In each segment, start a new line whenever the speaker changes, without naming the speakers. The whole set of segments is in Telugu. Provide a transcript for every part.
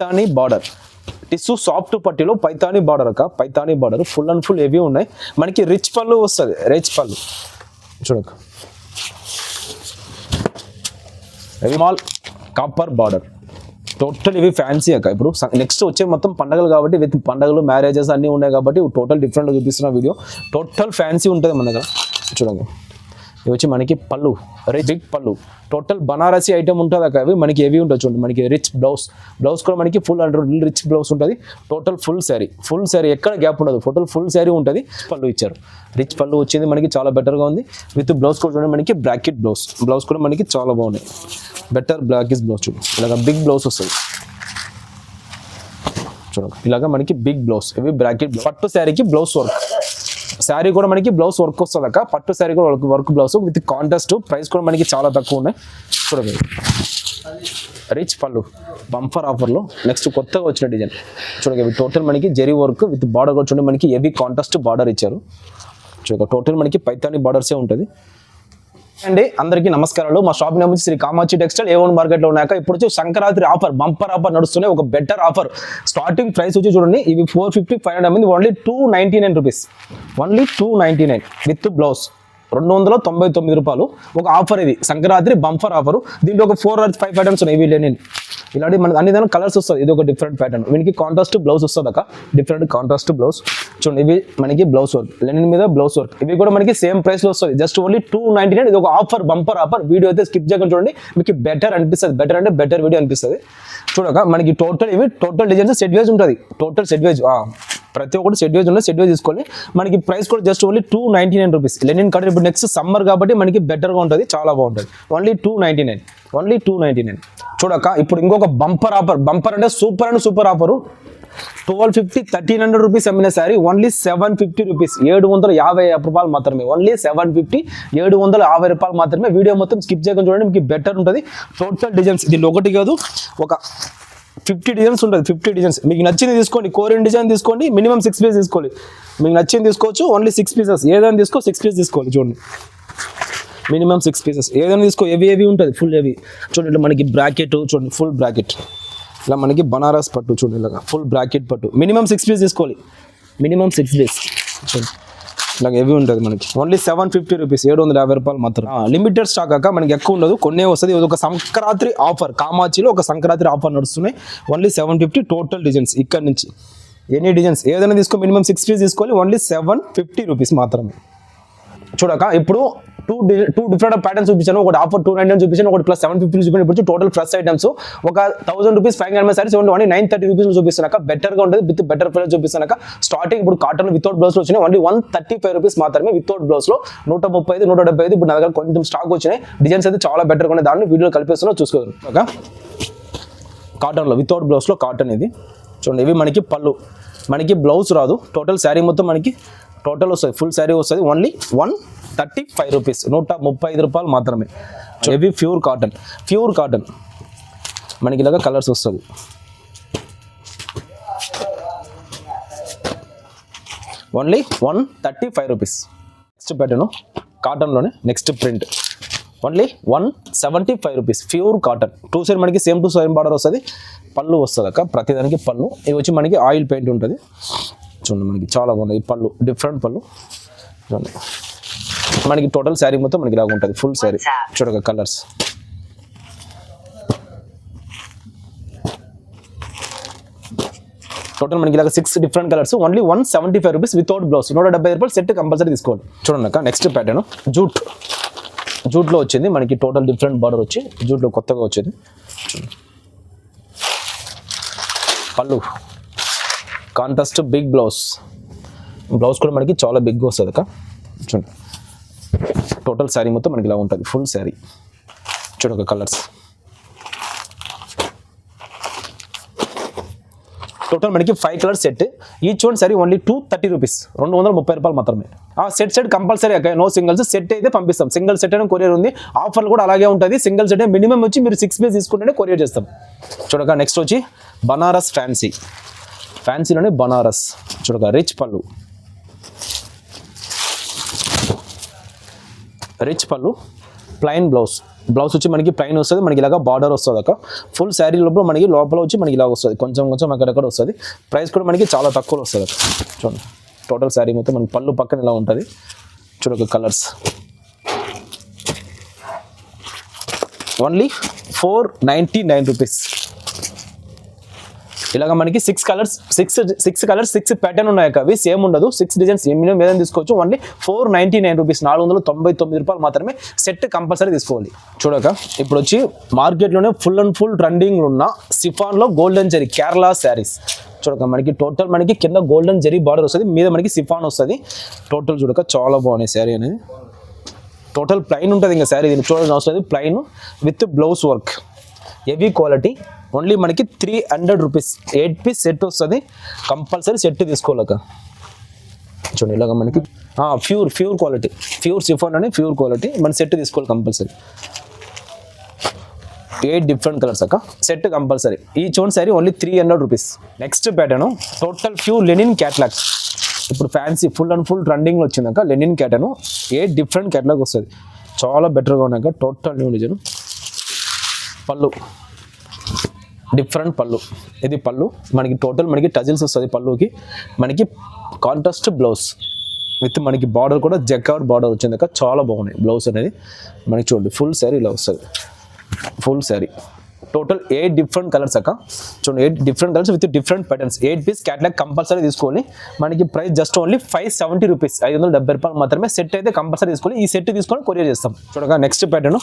పైతానీ బార్డర్. టిస్సు సాఫ్ట్ పట్టిలో పైతానీ బార్డర్ అక్క. Paithani border full and full heavy ఉన్నాయి. మనకి రిచ్ పళ్ళు వస్తుంది. రిచ్ పళ్ళు. చూడక మాల్ కాపర్ బార్డర్ టోటల్ ఇవి ఫ్యాన్సీ అక్క. ఇప్పుడు నెక్స్ట్ వచ్చే మొత్తం పండగలు కాబట్టి విత్ పండగలు మ్యారేజెస్ అన్నీ ఉన్నాయి కాబట్టి టోటల్ డిఫరెంట్ చూపిస్తున్న వీడియో టోటల్ ఫ్యాన్సీ ఉంటుంది మన దగ్గర. చూడండి. ఇవి వచ్చి మనకి పళ్ళు రిచ్ బిగ్ పళ్ళు. టోటల్ బనారసీ ఐటమ్ ఉంటుంది అక్క. అవి మనకి హెవీ ఉంటుంది చూడండి. మనకి రిచ్ బ్లౌజ్ బ్లౌజ్ కూడా మనకి ఫుల్ అండ్ రిచ్ బ్లౌజ్ ఉంటుంది. Total full sari full sari ఎక్కడ గ్యాప్ ఉండదు. టోటల్ ఫుల్ శారీ ఉంటుంది. పళ్ళు ఇచ్చారు. రిచ్ పళ్ళు వచ్చింది మనకి చాలా బెటర్గా ఉంది. విత్ బ్లౌజ్ కూడా చూడండి మనకి బ్రాకెట్ బ్లౌజ్ బ్లౌజ్ కూడా మనకి చాలా బాగున్నాయి. బెటర్ బ్లాకిస్ బ్లౌజ్ చూడు. ఇలాగ బిగ్ బ్లౌజ్ వస్తుంది. చూడండి. ఇలాగ మనకి బిగ్ బ్లౌజ్ ఇవి బ్రాకెట్ పట్టు శారీకి బ్లౌజ్ వర్క్ శారీ కూడా మనకి బ్లౌజ్ వర్క్ వస్తుంది అక్క. పట్టు శారీ కూడా work work blouse with contest price కూడా మనకి చాలా తక్కువ ఉన్నాయి. చూడండి. రిచ్ పళ్ళు. బంఫర్ ఆఫర్లో నెక్స్ట్ కొత్తగా వచ్చిన డిజైన్ చూడండి టోటల్ మనకి జెరీ వర్క్ విత్ బార్డర్ కూడా చూడండి మనకి హెవీ కాంటెస్ట్ బార్డర్ ఇచ్చారు. చూడండి టోటల్ మనకి పైతాని బార్డర్సే ఉంటుంది. అండి అందరికీ నమస్కారాలు. మా shop name Shri Kamakshi textile A one మార్కెట్లో ఉన్నాక ఇప్పుడు వచ్చి సంక్రాంతి ఆఫర్ బంపర్ ఆఫర్ నడుస్తున్నాయి ఒక బెటర్ ఆఫర్. స్టార్టింగ్ ప్రైస్ వచ్చి చూడండి ఇవి four fifty five hundred only two ninety nine rupees only two ninety nine with blouse రెండు వందల తొంభై తొమ్మిది రూపాయలు. ఒక ఆఫర్ ఇది. సంక్రాంతి బంఫర్ ఆఫర్ దీంట్లో ఒక ఫోర్ ఆర్ ఫైవ్ ప్యాటర్న్స్ ఉన్నాయి ఇవి లెనిన్ ఇలాంటి మనకి అన్ని దాని కలర్స్ వస్తుంది ఇది ఒక డిఫరెంట్ ప్యాటర్న్ వీనికి కాంట్రాస్ట్ బ్లౌజ్ వస్తుంది అక్క. డిఫరెంట్ కాంట్రాస్ట్ బ్లౌజ్ చూడండి ఇవి మనకి బ్లౌజ్ వర్క్ లెనిన్ మీద బ్లౌజ్ వర్క్ ఇవి కూడా మనకి సేమ్ ప్రైస్లో వస్తుంది just only two ninety nine ఇది ఒక ఆఫర్ బంపర్ ఆఫర్ వీడియో అయితే స్కిప్ చేయకుండా చూడండి. మీకు బెటర్ అనిపిస్తుంది. బెటర్ అంటే బెటర్ వీడియో అనిపిస్తుంది. చూడక మనకి టోటల్ ఇవి టోటల్ డిజైన్స్ సెట్ వేజ్ ఉంటుంది. టోటల్ సెట్ వేజ్ ప్రతి ఒక్కటి సెట్ వేజ్ ఉంటుంది సెట్ వేజ్ తీసుకోవాలి. మనకి ప్రైస్ కూడా just only two ninety nine rupees linen colour ఇప్పుడు నెక్స్ట్ సమ్మర్ కాబట్టి మనకి బెటర్గా ఉంటుంది చాలా బాగుంటుంది. Only two ninety nine only two ninety nine చూడక ఇప్పుడు ఇంకొక బంపర్ ఆఫర్ బంపర్ అంటే super and super offer twelve fifty thirteen hundred rupees అమ్మిన sari only seven fifty rupees ఏడు వందల యాభై రూపాయలు మాత్రమే. ఓన్లీ సెవెన్ ఫిఫ్టీ ఏడు వందల యాభై రూపాయలు మాత్రమే. వీడియో మొత్తం స్కిప్ చేయకుండా చూడండి మీకు బెటర్ ఉంటుంది. టోటల్ డిజైన్స్ దీని ఒకటి కాదు ఒక ఫిఫ్టీ డిజైన్స్ ఉంటుంది. ఫిఫ్టీ డిజైన్స్ మీకు నచ్చింది తీసుకోండి. కోరియన్ డిజైన్ తీసుకోండి. మినిమం సిక్స్ పీస్ తీసుకోవాలి మీకు నచ్చింది తీసుకోవచ్చు. ఓన్లీ సిక్స్ పీసెస్ ఏదైనా తీసుకో సిక్స్ పీస్ తీసుకోవాలి చూడండి. మినిమం సిక్స్ పీసెస్ ఏదైనా తీసుకో హెవీ హెవీ ఉంటుంది. ఫుల్ హెవీ చూడండి మనకి బ్రాకెట్ చూడండి ఫుల్ బ్రాకెట్ ఇలా మనకి బనారస్ పట్టు చూడండి ఇలాగా ఫుల్ బ్రాకెట్ పట్టు. మినిమం సిక్స్ పీస్ తీసుకోవాలి. మినిమం సిక్స్ పీస్ చూడండి ఇలాగ హెవీ ఉంటుంది మనకి. ఓన్లీ సెవెన్ ఫిఫ్టీ రూపీస్ ఏడు వందల యాభై రూపాయలు మాత్రం. లిమిటెడ్ స్టాక్ కాక మనకి ఎక్కువ ఉండదు. కొన్నే వస్తుంది. ఇది ఒక సంక్రాంతి ఆఫర్ కామాచిలో ఒక సంక్రాంతి ఆఫర్ నడుస్తున్నాయి. Only seven fifty total designs ఇక్కడ నుంచి. ఎనీ డిజైన్స్ ఏదైనా తీసుకో మినిమం సిక్స్ పీస్ తీసుకోవాలి. ఓన్లీ సెవెన్ ఫిఫ్టీ రూపీస్ మాత్రమే. చూడక ఇప్పుడు టూ టూ డిఫరెంట్ ప్యాటర్న్స్ చూపించాను. ఒకటి ఆఫర్ టూ నైన్ చూపించాను ఒకటి ప్లస్ సెవెన్ ఫిఫ్టీ చూపించాను. ఇప్పుడు టోటల్ ఫ్రెష్ ఐటమ్స్ ఒక thousand rupees five hundred saris only nine thirty rupees చూపిస్తున్నాక బెటర్గా ఉంటుంది విత్ బెటర్ ప్రైస్ చూపిస్తున్నాక స్టార్టింగ్ ఇప్పుడు కాటన్ వితౌట్ బ్లౌస్ వచ్చినాయి. Only one thirty five rupees మాత్రమే వితౌట్ బ్లౌస్లో నూట ముప్పై ఐదు నూట డెబ్బై ఐదు ఇప్పుడు నా దగ్గర కొంచెం స్టాక్ వచ్చినాయి. డిజైన్స్ అయితే చాలా బెటర్గా ఉన్నాయి. దాన్ని వీడియో కలిపేస్తున్నా చూసుకోవాలి. ఓకే కాటన్లో వితౌట్ బ్లౌస్లో కాటన్ ఇది. చూడండి ఇవి మనకి పళ్ళు. మనకి బ్లౌజ్ రాదు. టోటల్ శారీ మొత్తం మనకి టోటల్ వస్తుంది. ఫుల్ శారీ వస్తుంది. Only one thirty five rupees నూట ముప్పై ఐదు రూపాయలు మాత్రమే. ఇవి ప్యూర్ కాటన్ ప్యూర్ కాటన్ మనకి ఇలాగ కలర్స్ వస్తుంది. Only one thirty five rupees next pattern కాటన్లోనే next print only one seventy five rupees pure cotton two side మనకి సేమ్ టు సేమ్ బార్డర్ వస్తుంది. పళ్ళు వస్తుంది అక్క ప్రతిదానికి పళ్ళు. ఇవి వచ్చి మనకి ఆయిల్ పెయింట్ ఉంటుంది. చూడండి మనకి చాలా ఈ పళ్ళు డిఫరెంట్ పళ్ళు. చూడండి. మనకి టోటల్ శారీ మొత్తం మనకి ఇలాగ ఉంటుంది. ఫుల్ శారీ చూడక కలర్స్ టోటల్ మనకి ఇలాగ six different colours only one seventy five rupees without blouse నూట డెబ్బై రూపాయలు సెట్ కంపల్సరీ తీసుకోండి చూడండి అక్క నెక్స్ట్ ప్యాటర్న్ జూట్ జూట్లో వచ్చింది. మనకి టోటల్ డిఫరెంట్ బార్డర్ వచ్చి జూట్లో కొత్తగా వచ్చింది. పళ్ళు. Contrast big blouse. బ్లౌజ్ కూడా మనకి చాలా బిగ్ వస్తుంది అక్క. చూడండి. టోటల్ శారీ మొత్తం మనకి ఇలా ఉంటుంది. ఫుల్ శారీ చూడక కలర్స్ టోటల్ మనకి five colour set each one sari only two thirty rupees రెండు వందల ముప్పై రూపాయలు మాత్రమే. ఆ సెట్ సెట్ కంపల్సరీ అక్క. నో సింగిల్స్ సెట్ అయితే పంపిస్తాం. సింగిల్ సెట్ అయినా కొరియర్ ఉంది. ఆఫర్లు కూడా అలాగే ఉంటుంది. సింగిల్ సెట్ మినిమం వచ్చి మీరు సిక్స్ పీస్ తీసుకుంటేనే కొరియర్ చేస్తాం. చూడక నెక్స్ట్ వచ్చి బనారస్ ఫ్యాన్సీ ఫ్యాన్సీలోనే బనారస్. చూడక రిచ్ పళ్ళు. రిచ్ పళ్ళు ప్లైన్ బ్లౌజ్. బ్లౌజ్ వచ్చి మనకి ప్లైన్ వస్తుంది మనకి ఇలాగ బార్డర్ వస్తుంది అక్క. ఫుల్ శారీ లోపల మనకి లోపల వచ్చి మనకి ఇలా వస్తుంది. కొంచెం కొంచెం అక్కడక్కడ వస్తుంది. ప్రైస్ కూడా మనకి చాలా తక్కువలో వస్తుంది అక్క. చూడండి టోటల్ శారీ మొత్తం మనకి పళ్ళు పక్కన ఇలా ఉంటుంది. చూడక colours. Only four ninety nine rupees. ఇలాగ మనకి six colours six six colours six pattern ఉన్నాయి అవి సేమ్ ఉండదు. సిక్స్ డిజైన్స్ మినిమం ఏదైనా తీసుకోవచ్చు? Only four ninety nine rupees నాలుగు వందల తొంభై తొమ్మిది రూపాయలు మాత్రమే సెట్ కంపల్సరీ తీసుకోవాలి. చూడక ఇప్పుడు వచ్చి మార్కెట్లోనే ఫుల్ అండ్ ఫుల్ ట్రెండింగ్ ఉన్న సిఫాన్లో గోల్డెన్ జరీ కేరళ శారీస్ చూడక మనకి టోటల్ మనకి కింద గోల్డెన్ జరీ బార్డర్ వస్తుంది. మీద మనకి సిఫాన్ వస్తుంది. టోటల్ చూడక చాలా బాగున్నాయి శారీ అనేది. టోటల్ ప్లైన్ ఉంటుంది ఇంకా శారీ దీన్ని చూడాల్సిన అవసరం లేదు. Plain with blouse work heavy quality only మనకి three hundred rupees eight piece set వస్తుంది. కంపల్సరీ సెట్ తీసుకోలేక చూడండి ఇలాగ మనకి pure pure quality pure chiffon అని ప్యూర్ క్వాలిటీ మన సెట్ తీసుకోవాలి కంపల్సరీ ఎయిట్ డిఫరెంట్ కలర్స్ అక్క. సెట్ కంపల్సరీ ఈ చూడండి sari only three hundred rupees next pattern total pure linen catalogues ఇప్పుడు ఫ్యాన్సీ ఫుల్ అండ్ ఫుల్ ట్రెండింగ్లో వచ్చిందాక లెనిన్ క్యాటర్న్ ఎయిట్ డిఫరెంట్ క్యాట్లాగ్ వస్తుంది. చాలా బెటర్గా ఉన్నాక total new design pallu. Different pallu. ఇది పళ్ళు. మనకి టోటల్ మనకి టజిల్స్ వస్తుంది పళ్ళుకి. మనకి కాంట్రాస్ట్ బ్లౌజ్ విత్ మనకి బార్డర్ కూడా జెక్అవుట్ బార్డర్ వచ్చిందాక చాలా బాగున్నాయి బ్లౌజ్ అనేది. మనకి చూడండి ఫుల్ శారీ ఇలా వస్తుంది. Full sari total eight different colours అక్క. చూడండి eight different colours with different patterns eight piece catalogue compulsory తీసుకోవాలి. మనకి price just only five seventy rupees ఐదు వందల డెబ్బై రూపాయలు మాత్రమే సెట్ అయితే కంపల్సరీ తీసుకోవాలి. ఈ సెట్ తీసుకొని కొరియర్ చేస్తాం. చూడగా next pattern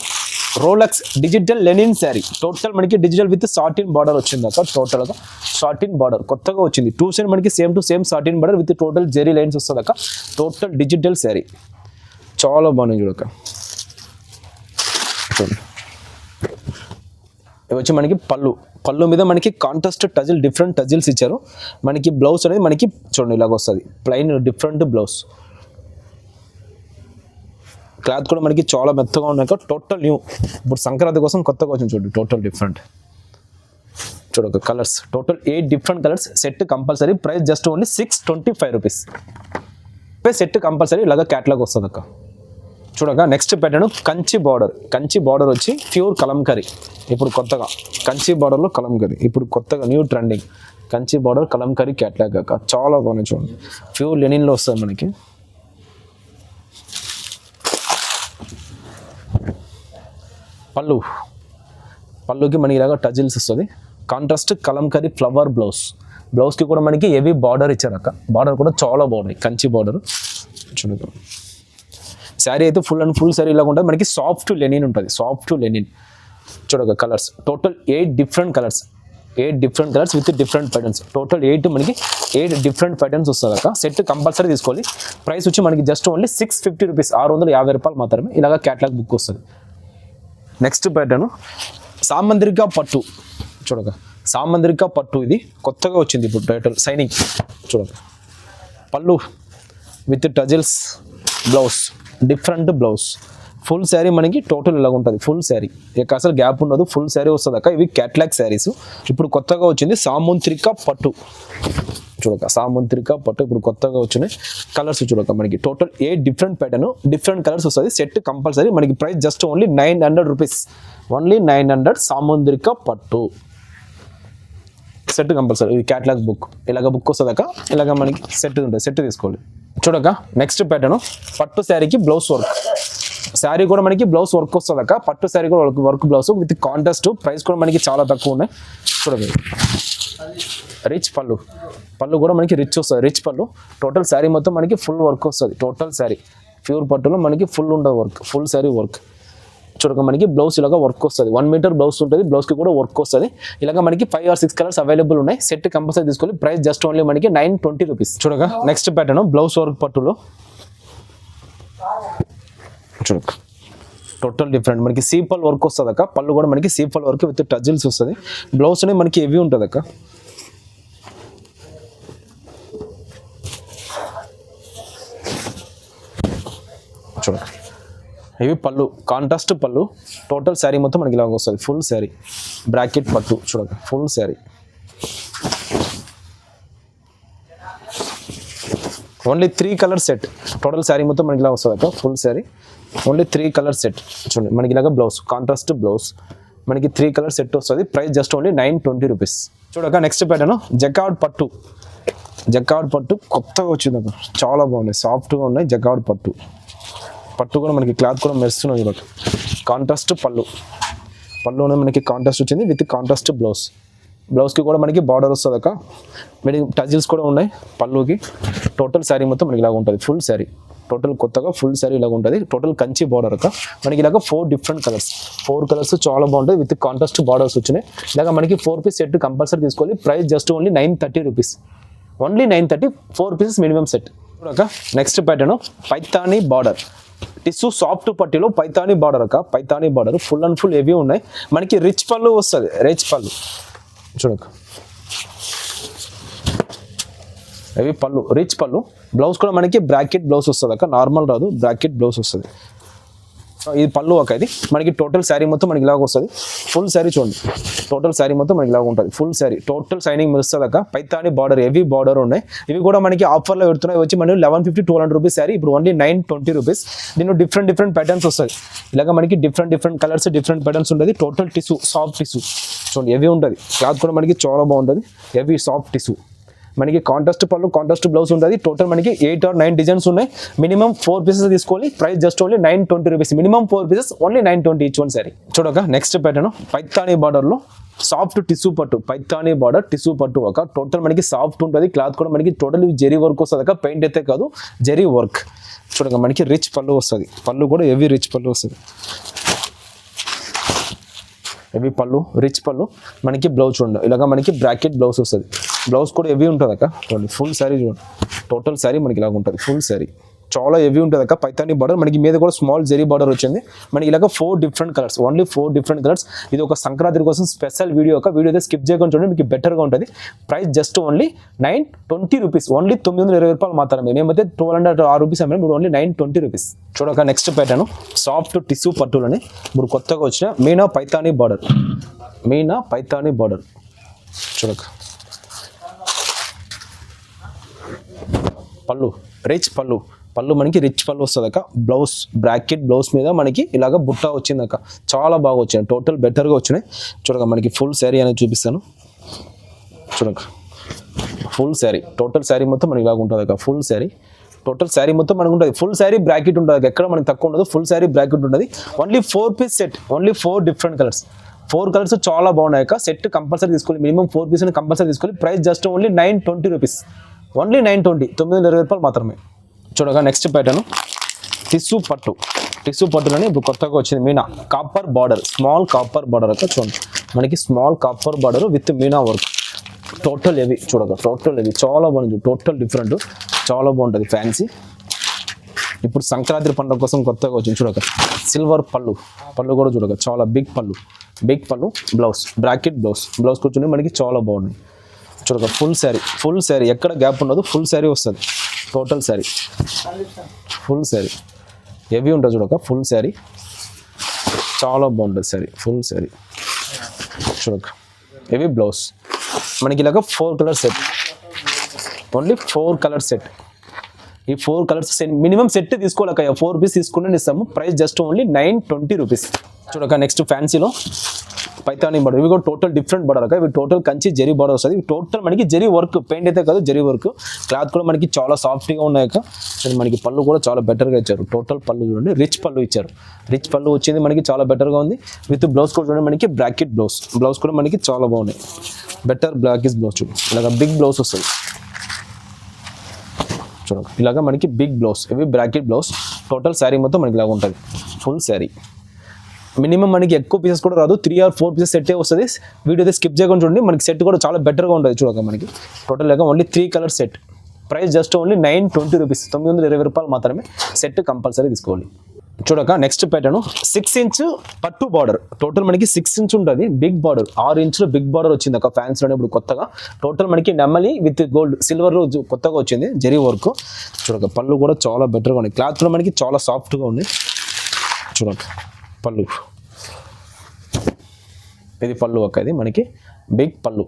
Rolex digital linen sari total మనకి డిజిటల్ విత్ సాటిన్ బార్డర్ వచ్చింది అక్క టోటల్గా సాటిన్ బార్డర్ కొత్తగా వచ్చింది. టూ సైడ్ మనకి same to same satin border with total zari lines వస్తుంది అక్క. టోటల్ డిజిటల్ శారీ చాలా బాగున్నాయి చూడక ఇవి వచ్చి మనకి పళ్ళు. పళ్ళు మీద మనకి కాంట్రాస్ట్ టజిల్ డిఫరెంట్ టజిల్స్ ఇచ్చారు. మనకి బ్లౌజ్ అనేది మనకి చూడండి ఇలాగ వస్తుంది. ప్లెయిన్ డిఫరెంట్ బ్లౌజ్ క్లాత్ కూడా మనకి చాలా మెత్తగా ఉన్నాక టోటల్ న్యూ. ఇప్పుడు సంక్రాంతి కోసం కొత్తగా వచ్చింది చూడండి total different. చూడొక colours total eight different colours set compulsory price just only six twenty five rupees. Set compulsory ఇలాగ క్యాట్లాగ్ వస్తుంది అక్క. చూడగా next pattern Kanchi border Kanchi border వచ్చి ప్యూర్ కలంకరీ ఇప్పుడు కొత్తగా కంచి బార్డర్లో కలంకరీ ఇప్పుడు కొత్తగా new trending Kanchi border Kalamkari catalogue అక్క. చాలా బాగున్నాయి చూడండి ప్యూర్ లెనిన్లో వస్తుంది మనకి. పళ్ళు. పళ్ళుకి మనకి ఇలాగ టజిల్స్ వస్తుంది. Contrast Kalamkari flower blouse. బ్లౌజ్కి కూడా మనకి హెవీ బార్డర్ ఇచ్చారు అక్క బార్డర్ కూడా చాలా బాగున్నాయి. కంచి బార్డర్. చూడదు శారీ అయితే ఫుల్ అండ్ ఫుల్ శారీ ఇలాగ ఉంటుంది. మనకి సాఫ్ట్ లెనిన్ ఉంటుంది. Soft linen. చూడక colours. Total eight different colours. Eight different colours with different patterns total eight మనకి ఎయిట్ డిఫరెంట్ ప్యాటర్న్స్ వస్తుంది అక్క సెట్ కంపల్సరీ తీసుకోవాలి. ప్రైస్ వచ్చి మనకి just only six fifty rupees ఆరు వందల యాభై రూపాయలు మాత్రమే ఇలాగ క్యాట్లాగ్ బుక్ వస్తుంది. నెక్స్ట్ ప్యాటర్న్ సామంద్రిక పట్టు చూడక. సామంద్రిక పట్టు ఇది కొత్తగా వచ్చింది ఇప్పుడు టైటిల్ సైనింగ్ చూడక. పళ్ళు with tassels blouse different blouse full sari మనకి టోటల్ ఇలాగ ఉంటుంది ఫుల్ శారీ. ఇక అసలు గ్యాప్ ఉండదు ఫుల్ శారీ వస్తుంది అక్క. ఇవి క్యాట్లాగ్ శారీస్. ఇప్పుడు కొత్తగా వచ్చింది సాముంత్రిక పట్టు. చూడక సాముంత్రిక పట్టు ఇప్పుడు కొత్తగా వచ్చినాయి. కలర్స్ చూడక మనకి. Total A different pattern different colours వస్తుంది. సెట్ కంపల్సరీ మనకి price just only nine hundred rupees only nine hundred Samudrika పట్టు. సెట్ కంపల్సరీ ఇది క్యాట్లాగ్ బుక్ ఇలాగ బుక్ వస్తుందాక ఇలాగ మనకి సెట్ ఉంటుంది. సెట్ తీసుకోవాలి. చూడక నెక్స్ట్ ప్యాటర్న్ పట్టు శారీకి బ్లౌజ్ వర్క్ శారీ కూడా మనకి బ్లౌజ్ వర్క్ వస్తుంది అక్క. పట్టు శారీ కూడా work work blouse with contrast price కూడా మనకి చాలా తక్కువ ఉన్నాయి. చూడండి. రిచ్ పళ్ళు. పళ్ళు కూడా మనకి రిచ్ వస్తుంది రిచ్ పళ్ళు. టోటల్ శారీ మొత్తం మనకి ఫుల్ వర్క్ వస్తుంది. టోటల్ శారీ. ప్యూర్ పట్టులో మనకి ఫుల్ ఉండదు వర్క్ ఫుల్ శారీ వర్క్ చూడక మనకి బ్లౌజ్ ఇలాగా వర్క్ వస్తుంది. వన్ మీటర్ బ్లౌజ్ ఉంటుంది. బ్లౌజ్కి కూడా వర్క్ వస్తుంది. ఇలాగ మనకి five or six colours available ఉన్నాయి. సెట్ కంపల్సరీ తీసుకోవాలి ప్రైస్ జస్ట్ ఓన్లీ మనకి నైన్ ట్వంటీ రూపీస్ చూడగా నెక్స్ట్ ప్యాటర్న్ బ్లౌజ్ వర్క్ పట్టులో. చూడక టోటల్ డిఫరెంట్ మనకి సీపల్ వర్క్ వస్తుంది అక్క పళ్ళు కూడా మనకి సీపల్ వర్క్ విత్ టజిల్స్ వస్తుంది. బ్లౌజ్ అనేవి మనకి హెవీ ఉంటుంది అక్క చూడండి ఇవి పళ్ళు కాంట్రాస్ట్ పళ్ళు టోటల్ శారీ మొత్తం మనకి ఇలాగ వస్తుంది. ఫుల్ శారీ బ్రాకెట్ పట్టు చూడండి full sari only three colour set total sari మొత్తం మనకి ఇలా వస్తుంది అక్క full sari only three colour set చూడండి మనకి ఇలాగ బ్లౌజ్ కాంట్రాస్ట్ బ్లౌజ్ మనకి త్రీ కలర్ సెట్ వస్తుంది. Price just only nine twenty rupees చూడక నెక్స్ట్ ప్యాటర్న్ జకాడ్ పట్టు. జకాడ్ పట్టు కొత్తగా వచ్చింది అక్కడ చాలా బాగున్నాయి. సాఫ్ట్గా ఉన్నాయి జకాడ్ పట్టు. పట్టు కూడా మనకి క్లాత్ కూడా మెరుస్తున్నాయి చూడక కాంట్రాస్ట్ పళ్ళు. పళ్ళునే మనకి కాంట్రాస్ట్ వచ్చింది విత్ కాంట్రాస్ట్ బ్లౌజ్ బ్లౌజ్కి కూడా మనకి బార్డర్ వస్తుంది అక్క. మనకి టజిల్స్ కూడా ఉన్నాయి పళ్ళుకి. టోటల్ శారీ మొత్తం మనకి ఇలాగ ఉంటుంది. ఫుల్ శారీ టోటల్ కొత్తగా ఫుల్ సారీ ఇలాగ ఉంటుంది. టోటల్ కంచి బార్డర్ అక్క. మనకి ఇలాగ four different colours four colours చాలా బాగుంటుంది విత్ కాంట్రాస్ట్ బార్డర్స్ వచ్చినాయి. ఇలాగ మనకి ఫోర్ పీస్ సెట్ కంపల్సరీ తీసుకోవాలి. Price just only nine thirty rupees only nine thirty four pieces minimum set చూడక next pattern Paithani border tissue soft పట్టిలో Paithani border అక్క. Paithani border full and full heavy ఉన్నాయి. మనకి రిచ్ పళ్ళు వస్తుంది. రిచ్ పళ్ళు. చూడక హెవీ పళ్ళు రిచ్ పళ్ళు. బ్లౌజ్ కూడా మనకి బ్రాకెట్ బ్లౌజ్ వస్తుంది అక్క. నార్మల్ రాదు బ్రాకెట్ బ్లౌజ్ వస్తుంది. ఇది పళ్ళు ఒక ఇది. మనకి టోటల్ శారీ మొత్తం మనకి ఇలాగ వస్తుంది. ఫుల్ శారీ చూడండి. టోటల్ శారీ మొత్తం మనకి ఇలాగ ఉంటుంది. ఫుల్ శారీ. టోటల్ సైనింగ్ మెరుస్తుంది అక్క. పైతాని బార్డర్ హెవీ బార్డర్ ఉన్నాయి. ఇవి కూడా మనకి ఆఫర్లో పెడుతున్నాయి. వచ్చి మనకి eleven fifty two hundred rupees sari. ఇప్పుడు ఓన్లీ నైన్ ట్వంటీ రూపీస్. దీనిలో డిఫరెంట్ డిఫరెంట్ ప్యాటర్న్స్ వస్తాయి. ఇలాగ మనకి different different colours different patterns ఉంటుంది టోటల్ టిష్యూ సాఫ్ట్ టిష్యూ చూడండి హెవీ ఉంటుంది క్లాత్ కూడా మనకి చాలా బాగుంటుంది. హెవీ సాఫ్ట్ టిష్యూ మనకి కాంట్రాస్ట్ పళ్ళు కాంట్రాస్ట్ బ్లౌజ్ ఉంటుంది. టోటల్ మనకి ఎయిట్ ఆర్ నైన్ డిజైన్స్ ఉన్నాయి. మినిమం ఫోర్ పీసెస్ తీసుకోవాలి. Price just only nine twenty rupees minimum four pieces only nine twenty ఇచ్చి వన్ సారీ చూడక నెక్స్ట్ ప్యాటర్న్ పైతానీ బార్డర్లో సాఫ్ట్ టిష్యూ పట్టు. పైతానీ బార్డర్ టిష్యూ పట్టు ఒక. టోటల్ మనకి సాఫ్ట్ ఉంటుంది. క్లాత్ కూడా మనకి టోటల్ జెరీ వర్క్ వస్తుంది. పెయింట్ అయితే కాదు జెరీ వర్క్ చూడక మనకి రిచ్ పళ్ళు వస్తుంది. పళ్ళు కూడా హెవీ రిచ్ పళ్ళు వస్తుంది. హెవీ పళ్ళు రిచ్ పళ్ళు. మనకి బ్లౌజ్ చూడండి ఇలాగ మనకి బ్రాకెట్ బ్లౌజ్ వస్తుంది. బ్లౌజ్ కూడా హెవీ ఉంటుంది అక్క. చూడండి ఫుల్ శారీ చూడండి. టోటల్ శారీ మనకి ఇలాగ ఉంటుంది ఫుల్ శారీ చాలా హెవీ ఉంటుంది అక్క. పైతాని బార్డర్ మనకి మీద కూడా స్మాల్ జెరీ బార్డర్ వచ్చింది. మనకి ఇలాగ four different colours only four different colours ఇది ఒక సంక్రాంతి కోసం స్పెషల్ వీడియో ఒక వీడియో అయితే స్కిప్ చేయకుండా చూడండి మీకు బెటర్గా ఉంటుంది. Price just only nine twenty rupees only తొమ్మిది వందల ఇరవై రూపాయలు మాత్రమే. మేమైతే టూ హండ్రెడ్ ఆరు రూపీస్ అమ్మాయి ఇప్పుడు ఓన్లీ నైన్ ట్వంటీ రూపీస్ చూడక నెక్స్ట్ ప్యాటర్న్ సాఫ్ట్ టిష్యూ పట్టులని ఇప్పుడు కొత్తగా వచ్చిన మీనా పైతానీ బార్డర్ మీనా పైతానీ బార్డర్ చూడక పళ్ళు రిచ్ పళ్ళు. పళ్ళు మనకి రిచ్ పళ్ళు వస్తుంది అక్క బ్లౌజ్ బ్రాకెట్ బ్లౌజ్ మీద మనకి ఇలాగ బుట్ట వచ్చింది అక్క చాలా బాగా వచ్చినాయి. టోటల్ బెటర్గా వచ్చినాయి. చూడక మనకి ఫుల్ శారీ అనేది చూపిస్తాను. చూడక ఫుల్ శారీ టోటల్ శారీ మొత్తం మనకి ఇలాగ ఉంటుంది అక్క ఫుల్ శారీ టోటల్ శారీ మొత్తం మనకు ఉంటుంది. ఫుల్ శారీ బ్రాకెట్ ఉంటుంది అక్క. ఎక్కడ మనకి తక్కువ ఉండదు. ఫుల్ శారీ బ్రాకెట్ ఉంటుంది. Only four piece set only four different colours four colours చాలా బాగున్నాయి అక్క సెట్ కంపల్సరీ తీసుకోవాలి మినిమం ఫోర్ పీస్ కంపల్సరీ తీసుకోవాలి. Price just only nine twenty rupees only nine twenty తొమ్మిది వందల ఇరవై రూపాయలు మాత్రమే. చూడగా నెక్స్ట్ ప్యాటర్న్ టిస్సు పట్టు. టిస్సు పట్టులని ఇప్పుడు కొత్తగా వచ్చింది Meena. Copper border. Small copper border అక్క చూడండి. మనకి small copper border with Meena work. Total heavy చూడక టోటల్ హెవీ చాలా బాగుంది. టోటల్ డిఫరెంట్ చాలా బాగుంటుంది. ఫ్యాన్సీ ఇప్పుడు సంక్రాంతి పండుగ కోసం కొత్తగా వచ్చింది. చూడక సిల్వర్ పళ్ళు. పళ్ళు కూడా చూడక చాలా బిగ్ పళ్ళు. బిగ్ పళ్ళు. బ్లౌజ్ బ్రాకెట్ బ్లౌజ్ బ్లౌజ్ కూర్చుని మనకి చాలా బాగుంది. చూడక ఫుల్ శారీ ఫుల్ శారీ ఎక్కడ గ్యాప్ ఉండదు ఫుల్ శారీ వస్తుంది. Total sari full sari heavy ఉంటుంది చూడక ఫుల్ శారీ చాలా బాగుంటుంది శారీ ఫుల్ శారీ చూడక హెవీ బ్లౌజ్ మనకి ఇలాగ four colour set only four colour set ఈ ఫోర్ కలర్స్ మినిమం సెట్ తీసుకోలేక ఫోర్ రూపీస్ తీసుకుంటే ఇస్తాము. Price just only nine twenty rupees చూడక నెక్స్ట్ ఫ్యాన్సీలో పైతాని బర్డర్ ఇవి కూడా టోటల్ డిఫరెంట్ బర్డర్ ఇవి టోటల్ కంచి జరీ బర్డర్ వస్తుంది. ఇవి టోటల్ మనకి జరీ వర్క్ పెయింట్ అయితే కాదు జరీ వర్క్ క్లాత్ కూడా మనకి చాలా సాఫ్ట్గా ఉన్నాయి అక్క. మనకి పళ్ళు కూడా చాలా బెటర్గా ఇచ్చారు. టోటల్ పళ్ళు చూడండి రిచ్ పళ్ళు ఇచ్చారు. రిచ్ పళ్ళు వచ్చింది మనకి చాలా బెటర్గా ఉంది. విత్ బ్లౌజ్ కూడా చూడండి మనకి బ్రాకెట్ బ్లౌజ్ బ్లౌజ్ కూడా మనకి చాలా బాగున్నాయి. బెటర్ బ్లాక్ బ్లౌజ్ చూడండి ఇలాగ బిగ్ బ్లౌజ్ వస్తుంది. చూడండి ఇలాగ మనకి బిగ్ బ్లౌజ్ ఇవి బ్రాకెట్ బ్లౌజ్ టోటల్ శారీ మొత్తం మనకి ఇలాగ ఉంటుంది. ఫుల్ శారీ మినిమం మనకి ఎక్కువ పీసెస్ కూడా రాదు. త్రీ ఆర్ ఫోర్ పీసెస్ సెట్టే వస్తుంది. వీడియో అయితే స్కిప్ చేయకుండా చూడండి. మనకి సెట్ కూడా చాలా బెటర్గా ఉంటుంది చూడక మనకి. టోటల్ లేక only three colour set price just only nine twenty rupees తొమ్మిది వందల ఇరవై రూపాయలు మాత్రమే సెట్ కంపల్సరీ తీసుకోవాలి. చూడక నెక్స్ట్ ప్యాటర్న్ సిక్స్ ఇంచ్ పట్టు బార్డర్ టోటల్ మనకి సిక్స్ ఇంచ్ ఉంటుంది. బిగ్ బార్డర్ ఆరు ఇంచులో బిగ్ బార్డర్ వచ్చింది ఒక ఫ్యాన్స్లోనే ఇప్పుడు కొత్తగా. టోటల్ మనకి నెమ్మలి విత్ గోల్డ్ సిల్వర్ కొత్తగా వచ్చింది. జరీ వర్క్ చూడక పళ్ళు కూడా చాలా బెటర్గా ఉన్నాయి. క్లాత్ కూడా మనకి చాలా సాఫ్ట్గా ఉంది చూడక. పళ్ళు. ఇది పళ్ళు ఒక ఇది మనకి బిగ్ పళ్ళు.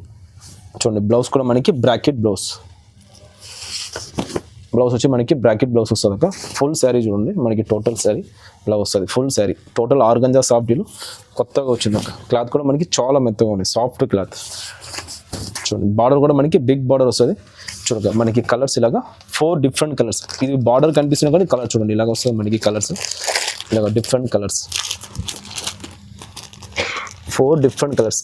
చూడండి బ్లౌజ్ కూడా మనకి బ్రాకెట్ బ్లౌజ్ బ్లౌజ్ వచ్చి మనకి బ్రాకెట్ బ్లౌజ్ వస్తుంది అక్క. ఫుల్ శారీ చూడండి మనకి టోటల్ శారీ ఇలా వస్తుంది. Full sari total organza soft కొత్తగా వచ్చింది ఒక క్లాత్ కూడా మనకి చాలా మెత్తగా ఉంది సాఫ్ట్ క్లాత్ చూడండి బార్డర్ కూడా మనకి బిగ్ బార్డర్ వస్తుంది. చూడక మనకి కలర్స్ ఇలాగా ఫోర్ డిఫరెంట్ కలర్స్ ఇది బార్డర్ కనిపిస్తున్నా కానీ కలర్ చూడండి ఇలాగ వస్తుంది మనకి కలర్స్ ఇలాగ different colours four different colours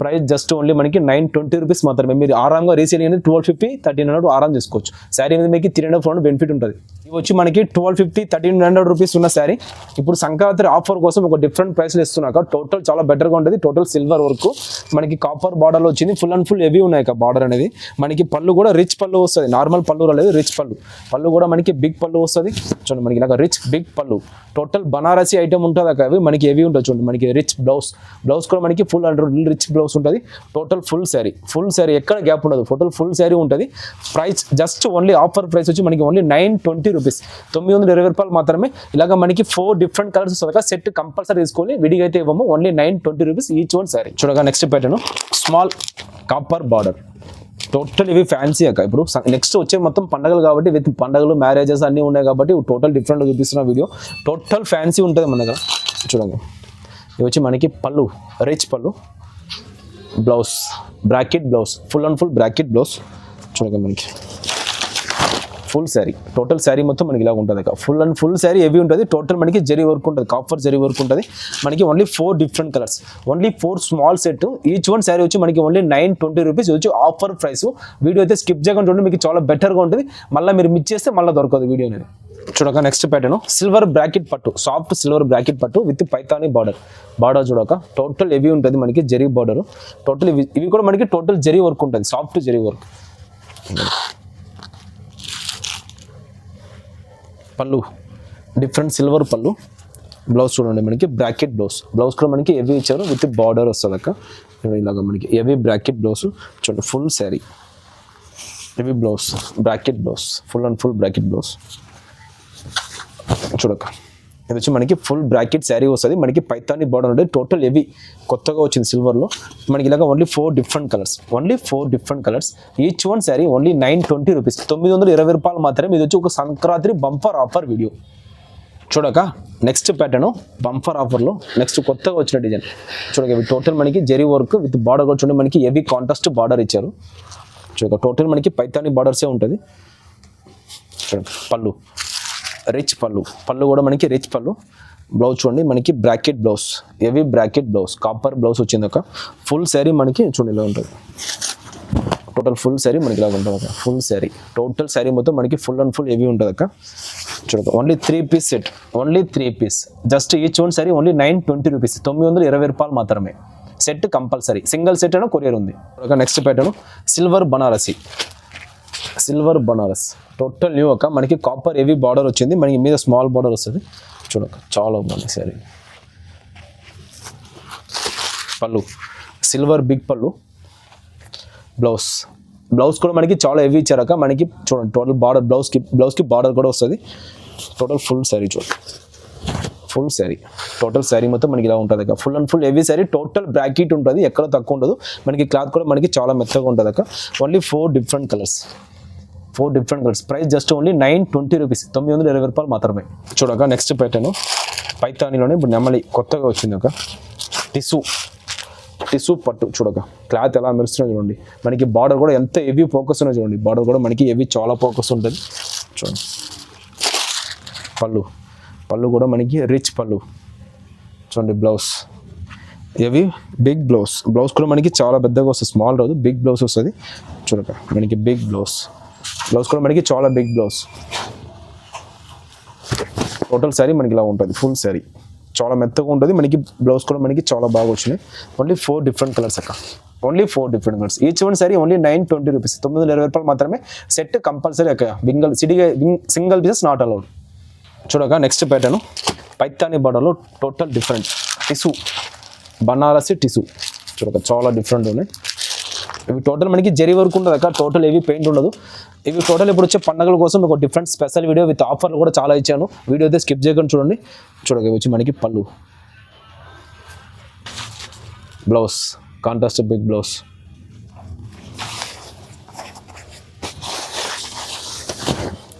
price just only మనకి నైన్ ట్వంటీ రూపీస్ మాత్రమే. మీరు ఆరాంగా రీసేల్ అనేది ట్వెల్వ్ ఫిఫ్టీ థర్టీన్ హండ్రెడ్ ఆరాం చేసుకోవచ్చు. శారీ మీద మీకు త్రీ హండ్రెడ్ ఫోర్ బెనిఫిట్ ఉంటుంది. వచ్చి మనకి twelve fifty thirteen hundred rupees ఉన్న శారీ. ఇప్పుడు సంక్రాంతి ఆఫర్ కోసం ఒక డిఫరెంట్ ప్రైస్లు ఇస్తున్నాక టోటల్ చాలా బెటర్గా ఉంటుంది. టోటల్ సిల్వర్ వర్క్ మనకి కాపర్ బార్డర్లో వచ్చింది. ఫుల్ అండ్ ఫుల్ హెవీ ఉన్నాయి బార్డర్ అనేది. మనకి పళ్ళు కూడా రిచ్ పళ్ళు వస్తుంది. నార్మల్ పళ్ళు రాలేదు రిచ్ పళ్ళు. పళ్ళు కూడా మనకి బిగ్ పళ్ళు వస్తుంది. చూడండి మనకి ఇలాగ రిచ్ బిగ్ పళ్ళు. టోటల్ బనారసి ఐటమ్ ఉంటుంది అక్కడ అవి. మనకి హెవీ ఉంటుంది చూడండి. మనకి రిచ్ బ్లౌజ్ బ్లౌజ్ కూడా మనకి ఫుల్ అండ్ రిచ్ బ్లౌజ్ ఉంటుంది. Total full sari. Full sari ఎక్కడ గ్యాప్ ఉండదు. టోటల్ ఫుల్ శారీ ఉంటుంది. Price just only offer price వచ్చి మనకి ఓన్లీ నైన్ ట్వంటీ రూపీస్ తొమ్మిది వందల ఇరవై రూపాయలు మాత్రమే. ఇలాగ మనకి ఫోర్ డిఫరెంట్ కలర్స్ వస్తాయి సెట్ కంపల్సరీ తీసుకొని విడిగా అయితే ఇవ్వము. Only nine twenty rupees each one sari చూడగా నెక్స్ట్ పెట్టాను స్మాల్ కాపర్ బార్డర్ టోటల్ ఇవి ఫ్యాన్సీ అక్క. ఇప్పుడు నెక్స్ట్ వచ్చే మొత్తం పండగలు కాబట్టి విత్ పండగలు మ్యారేజెస్ అన్నీ ఉన్నాయి కాబట్టి టోటల్ డిఫరెంట్ చూపిస్తున్న వీడియో టోటల్ ఫ్యాన్సీ ఉంటుంది మన దగ్గర. చూడండి. ఇవి వచ్చి మనకి పళ్ళు రిచ్ పళ్ళు. Blouse bracket blouse full and full bracket blouse చూడగా మనకి. ఫుల్ శారీ. టోటల్ శారీ మొత్తం మనకి ఇలా ఉంటుంది full and full sari heavy ఉంటుంది. టోటల్ మనకి జరీ వర్క్ ఉంటుంది. కాఫర్ జరీ వర్క్ ఉంటుంది. మనకి only four different colours only four small set each one sari వచ్చి మనకి ఓన్లీ నైన్ ట్వంటీ రూపీస్ వచ్చి ఆఫర్ ప్రైస్ వీడియో అయితే స్కిప్ చేయకుండా చూడండి మీకు చాలా బెటర్గా ఉంటుంది. మళ్ళీ మీరు మిస్ చేస్తే మళ్ళీ దొరకదు వీడియో అనేది. చూడక నెక్స్ట్ ప్యాటర్న్ సిల్వర్ బ్రాకెట్ పట్టు. సాఫ్ట్ సిల్వర్ బ్రాకెట్ పట్టు విత్ పైతాని బార్డర్ బార్డర్ చూడక టోటల్ హెవీ ఉంటుంది మనకి జరీ బార్డర్ టోటల్ ఇవి ఇవి కూడా మనకి టోటల్ జరీ వర్క్ ఉంటుంది. సాఫ్ట్ జరీ వర్క్ పళ్ళు డిఫరెంట్ సిల్వర్ పళ్ళు. బ్లౌజ్ చూడండి మనకి బ్రాకెట్ బ్లౌజ్ బ్లౌజ్ కూడా మనకి ఎవీ ఇచ్చారు విత్ బార్డర్ వస్తుంది అక్క. ఇలాగ మనకి ఎవీ బ్రాకెట్ బ్లౌజ్ చూడండి full sari heavy blouse bracket blouse full and full bracket blouse చూడక ఇది వచ్చి మనకి ఫుల్ బ్రాకెట్ శారీ వస్తుంది. మనకి పైతాని బార్డర్ ఉంటుంది టోటల్ హెవీ కొత్తగా వచ్చింది సిల్వర్లో మనకి ఇలాగ only four different colours only four different colours each one sari only nine twenty rupees తొమ్మిది వందల ఇరవై రూపాయలు మాత్రమే ఇది వచ్చి ఒక సంక్రాంతి బంపర్ ఆఫర్ వీడియో చూడక? నెక్స్ట్ ప్యాటర్న్ బంఫర్ ఆఫర్లో నెక్స్ట్ కొత్తగా వచ్చిన డిజైన్ చూడక ఇవి టోటల్ మనకి జెరీ వర్క్ విత్ బార్డర్ కూడా చూడండి మనకి హెవీ కాంట్రాస్ట్ బార్డర్ ఇచ్చారు. చూడక? టోటల్ మనకి పైతాని బార్డర్సే ఉంటుంది. చూడండి పళ్ళు. రిచ్ పళ్ళు. పళ్ళు కూడా మనకి రిచ్ పళ్ళు. బ్లౌజ్ చూడండి మనకి bracket blouse. Heavy bracket blouse. Copper blouse వచ్చింది ఒక. ఫుల్ శారీ మనకి చూడండి ఇలా ఉంటుంది. టోటల్ ఫుల్ శారీ మనకి ఇలా ఉంటుంది అక్క ఫుల్ శారీ. టోటల్ శారీ మొత్తం మనకి ఫుల్ అండ్ ఫుల్ హెవీ ఉంటుంది అక్క. చూడక only three piece set. Only three piece. Just each one sari only nine twenty rupees. తొమ్మిది వందల ఇరవై రూపాయలు మాత్రమే. Set compulsory. సింగిల్ సెట్ అయినా కొరియర్ ఉంది. ఒక next pattern. Silver Banarasi. Silver Banaras. Total new ఒక. మనకి కాపర్ హెవీ బార్డర్ వచ్చింది. మనకి మీద స్మాల్ బార్డర్ వస్తుంది. చూడక. చాలా బాగుంది సారీ పళ్ళు. సిల్వర్ బిగ్ పళ్ళు. బ్లౌజ్ బ్లౌజ్ కూడా మనకి చాలా హెవీ ఇచ్చారక మనకి చూడండి టోటల్ బార్డర్ బ్లౌజ్కి బ్లౌజ్కి బార్డర్ కూడా వస్తుంది. టోటల్ ఫుల్ శారీ చూడండి ఫుల్ శారీ టోటల్ శారీ మొత్తం మనకి ఇలా ఉంటుంది అక్క. Full and full heavy sari total bracket ఉంటుంది. ఎక్కడ తక్కువ ఉండదు. మనకి క్లాత్ కూడా మనకి చాలా మెత్తగా ఉంటుంది అక్క. Only four different colours four different colours price just only nine twenty rupees తొమ్మిది వందల ఇరవై రూపాయలు మాత్రమే. చూడక నెక్స్ట్ ప్యాటర్న్ పైతానీలోనే ఇప్పుడు నెమలి కొత్తగా వచ్చింది ఒక టిష్యూ. టిష్యూ పట్టు చూడక. క్లాత్ ఎలా మెరుస్తున్నా చూడండి. మనకి బార్డర్ కూడా ఎంత హెవీ ఫోకస్ ఉన్నా చూడండి. బార్డర్ కూడా మనకి హెవీ చాలా ఫోకస్ ఉంటుంది. చూడండి. పళ్ళు. పళ్ళు కూడా మనకి రిచ్ పళ్ళు. చూడండి బ్లౌజ్ ఇవి బిగ్ బ్లౌజ్ బ్లౌజ్ కూడా మనకి చాలా పెద్దగా వస్తుంది. స్మాల్ రాదు. బిగ్ బ్లౌజ్ వస్తుంది. చూడక. మనకి బిగ్ బ్లౌజ్ బ్లౌజ్ కూడా మనకి చాలా బిగ్ బ్లౌజ్ టోటల్ శారీ మనకి ఇలా ఉంటుంది ఫుల్ శారీ చాలా మెత్తగా ఉంటుంది మనకి బ్లౌజ్ కూడా మనకి చాలా బాగా వచ్చినాయి. ఓన్లీ ఫోర్ డిఫరెంట్ కలర్స్ అక్క. Only four different colours each one sari only nine twenty rupees తొమ్మిది వందల ఇరవై రూపాయలు మాత్రమే సెట్ కంపల్సరీ అక్క. సింగల్ సిడిగా సింగిల్ పీసెస్ నాట్ అలౌడ్ చూడక నెక్స్ట్ ప్యాటర్న్ పైతాని బార్డర్లో total different tissue Banarasi tissue చూడక చాలా డిఫరెంట్ ఉన్నాయి. ఇవి టోటల్ మనకి జరి వరకు ఉండదు అక్క. టోటల్ ఏవి పెయింట్ ఉండదు. ఇవి టోటల్ ఇప్పుడు వచ్చే పండుగల కోసం మీకు డిఫరెంట్ స్పెషల్ వీడియో విత్ ఆఫర్లు కూడా చాలా ఇచ్చాను. వీడియో అయితే స్కిప్ చేయకుండా చూడండి. చూడక వచ్చి మనకి పళ్ళు. Blouse contrast big blouse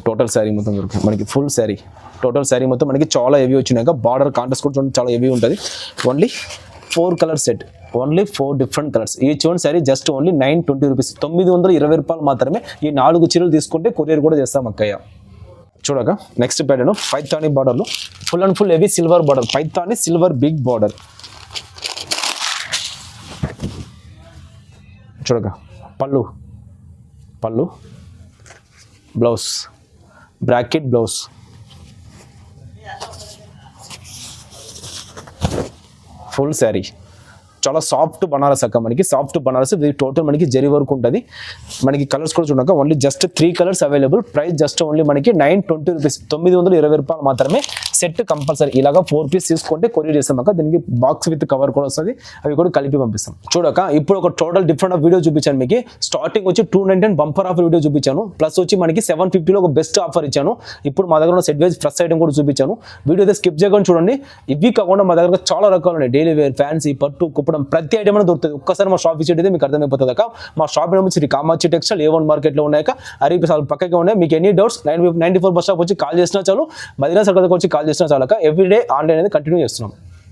total sari మొత్తం దొరుకుతుంది. మనకి ఫుల్ శారీ టోటల్ శారీ మొత్తం మనకి చాలా హెవీ వచ్చినాక బార్డర్ కాంట్రాస్ట్ కూడా చూడండి చాలా హెవీ ఉంటుంది. Only four colour set only four different colours. ఈ చూడండి sari just only nine twenty rupees తొమ్మిది వందల ఇరవై రూపాయలు మాత్రమే ఈ నాలుగు చీరలు తీసుకుంటే కొరియర్ కూడా చేస్తాం అక్కయ్య. చూడక నెక్స్ట్ ప్యాటర్న్ పైతాని బార్డర్లో full and full heavy silver border Paithani silver big border చూడక పళ్ళు. పళ్ళు. Blouse bracket blouse full sari చాలా సాఫ్ట్ బనారస్ అక్క మనకి. సాఫ్ట్ బనారస్ ఇది టోటల్ మనకి జరి వరకు ఉంటుంది. మనకి కలర్స్ కూడా చూడక only just three colours available price just only మనకి నైన్ ట్వంటీ రూపీస్ తొమ్మిది వందల ఇరవై రూపాయలు మాత్రమే సెట్ కంపల్సరీ. ఇలాగా ఫోర్ పీస్ తీసుకుంటే కొరియర్ చేసామాక దీనికి బాక్స్ విత్ కవర్ కూడా వస్తుంది. అవి కూడా కలిపి పంపిస్తాం. చూడక ఇప్పుడు ఒక టోటల్ డిఫరెంట్ వీడియో చూపించాను మీకు. స్టార్టింగ్ వచ్చి two ninety bumper offer video చూపించాను. ప్లస్ వచ్చి మనకి సెవెన్ ఫిఫ్టీలో ఒక బెస్ట్ ఆఫర్ ఇచ్చాను. ఇప్పుడు మా దగ్గర ఉన్న సెట్ వైజ్ ఫ్రెష్ ఐటమ్ కూడా చూపించాను. వీడియో అయితే స్కిప్ చేయకుండా చూడండి. ఇవి కాకుండా మా దగ్గర చాలా రకాలు ఉన్నాయి. డైలీ వేర్ ఫ్యాన్సీ పట్టు కుప్పడం ప్రతి ఐటమ్ అనేది దొరుకుతుంది. ఒక్కసారి మా షాప్ విజిట్ అయితే మీకు అర్థమైపోతుంది అక్క. మా shop number Shri Kamachi textile A one మార్కెట్లో ఉన్నాయక అరిపి సార్ పక్కకే ఉన్నాయి. మీకు ఎన్ని doubts nine ninety four bus stop వచ్చి కాల్ చేసినా చాలు. మదీనా సర్కల్ వచ్చి కాల్ బిజినెస్ చాలు ఎవ్రీడే ఆన్లైన్ అనేది కంటిన్యూ చేస్తున్నాం.